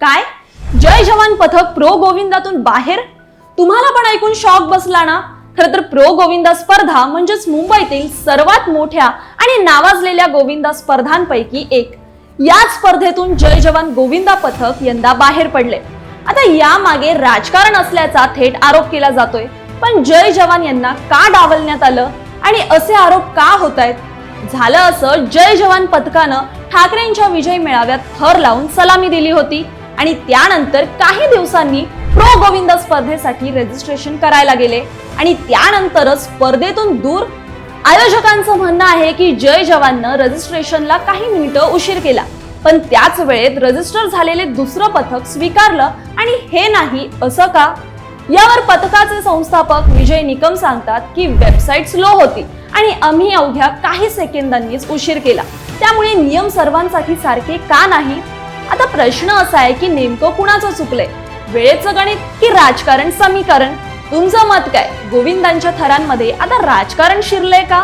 काय? जय जवान पथक प्रो गोविंदातून बाहेर? तुम्हाला पण ऐकून शॉक बसला ना? खर तर प्रो गोविंदा स्पर्धा म्हणजेच मुंबईतील सर्वात मोठ्या आणि नावाजलेल्या गोविंदा स्पर्धांपैकी एक. याच स्पर्धेतून जय जवान गोविंदा पथक यंदा बाहेर पडले. आता यामागे राजकारण असल्याचा थेट आरोप केला जातोय. पण जय जवान यांना का डावलण्यात आलं? आणि असे आरोप का होत आहेत झालं असं जय जवान पथकानं ठाकरेंच्या विजय मेळाव्यात थर लावून सलामी दिली होती. आणि त्यानंतर काही दिवसांनी प्रो गोविंद स्पर्धेसाठी रजिस्ट्रेशन करायला गेले. आणि त्यानंतरच स्पर्धेतून दूर आयोजकांचं म्हणणं आहे की जय जवाननं रजिस्ट्रेशनला काही मिनिटं उशीर केला. पण त्याच वेळेत रजिस्टर झालेले दुसरं पथक स्वीकारलं आणि हे नाही असं का? यावर पथकाचे संस्थापक विजय निकम सांगतात की वेबसाईट स्लो होती आणि आम्ही अवघ्या काही सेकंदांनीच उशीर केला. त्यामुळे नियम सर्वांसाठी सारखे का नाही? आता प्रश्न असा आहे की नेमकं कुणाचं चुकलंय? वेळेचं गणित की राजकारण समीकरण? तुमचं मत काय? गोविंदांच्या थरांमध्ये आता राजकारण शिरलंय का?